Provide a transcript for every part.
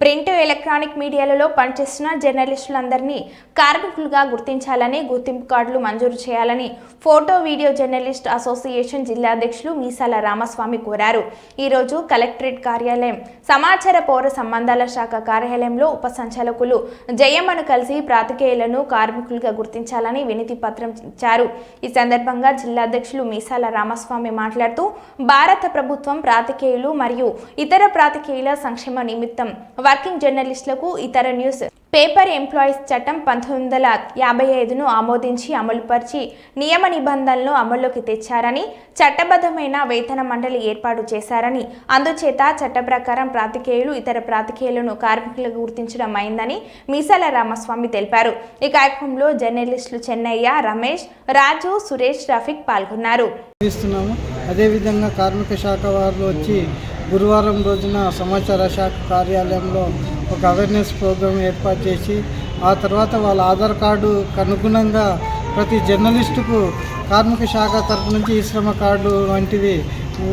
Print electronic మీడియాలలో పనిచేస్తున్న జర్నలిస్టులందరినీ కార్మికులుగా గుర్తించాలని గుర్తింపు కార్డులు మంజూరు చేయాలని ఫోటో వీడియో జర్నలిస్ట్ అసోసియేషన్ జిల్లా అధ్యక్షులు మీసాల రామస్వామి కోరారు. ఈరోజు కలెక్టరేట్ కార్యాలయం సమాచార పౌర సంబంధాల శాఖ కార్యాలయంలో ఉప సంచాలకులు జయమ్మను కలిసి ప్రాతికేయులను కార్మికులుగా గుర్తించాలని వినతి పత్రం ఇచ్చారు. ఈ సందర్భంగా జిల్లా అధ్యక్షులు మీసాల రామస్వామి మాట్లాడుతూ భారత ప్రభుత్వం ప్రాతికేయులు మరియు ఇతర ప్రాతికేయుల సంక్షేమ నిమిత్తం వర్కింగ్ జర్నలిస్టులకు ఇతర న్యూస్ పేపర్ ఎంప్లాయీస్ చట్టం పంతొమ్మిది వందల యాభై ఐదును ఆమోదించి అమలుపరిచి నియమ నిబంధనలను అమల్లోకి తెచ్చారని చట్టబద్ధమైన వేతన మండలి ఏర్పాటు చేశారని అందుచేత చట్ట ప్రకారం ప్రాతికేయులు ఇతర ప్రాతికేయులను కార్మికులకు గుర్తించడం అయిందని మీసాల రామస్వామి తెలిపారు. ఈ కార్యక్రమంలో జర్నలిస్టులు చెన్నయ్య రమేష్ రాజు సురేష్ రఫీక్ పాల్గొన్నారు. అదేవిధంగా కార్మిక శాఖ వారు వచ్చి గురువారం రోజున సమాచార శాఖ కార్యాలయంలో ఒక అవేర్నెస్ ప్రోగ్రామ్ ఏర్పాటు చేసి ఆ తర్వాత వాళ్ళ ఆధార్ కార్డు అనుగుణంగా ప్రతి జర్నలిస్టుకు కార్మిక శాఖ తరపు నుంచి ఈ శ్రమ కార్డు వంటివి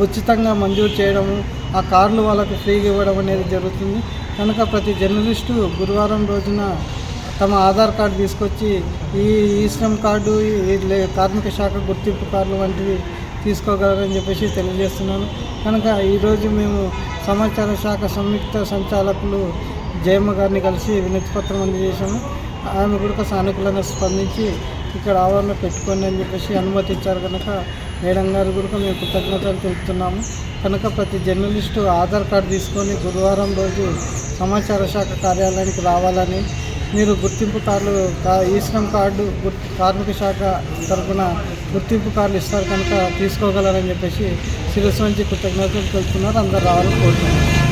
ఉచితంగా మంజూరు చేయడము ఆ కార్డులు వాళ్ళకు ఫ్రీగా ఇవ్వడం అనేది జరుగుతుంది. కనుక ప్రతి జర్నలిస్టు గురువారం రోజున తమ ఆధార్ కార్డు తీసుకొచ్చి ఈ ఈ శ్రమ్ కార్డు ఈ కార్మిక శాఖ గుర్తింపు కార్డులు వంటివి తీసుకోగలరని చెప్పేసి తెలియజేస్తున్నాను. కనుక ఈరోజు మేము సమాచార శాఖ సంయుక్త సంచాలకులు జయమ్మ గారిని కలిసి వినతి పత్రం అందజేశాము. ఆమె కూడా సానుకూలంగా స్పందించి ఇక్కడ ఆవరణ పెట్టుకోండి అని చెప్పేసి అనుమతి ఇచ్చారు కనుక మేడం గారు కూడా మేము కృతజ్ఞతలు తెలుపుతున్నాము. కనుక ప్రతి జర్నలిస్టు ఆధార్ కార్డు తీసుకొని గురువారం రోజు సమాచార శాఖ కార్యాలయానికి రావాలని మీరు గుర్తింపు కార్డు ఈ శ్రమ్ కార్డు కార్మిక శాఖ తరఫున గుర్తింపు కార్డులు ఇస్తారు కనుక తీసుకోగలరని చెప్పేసి శిరస్సు నుంచి కృతజ్ఞతలు తెలుపుతున్నారు. అందరు రావాలని కోరుతున్నారు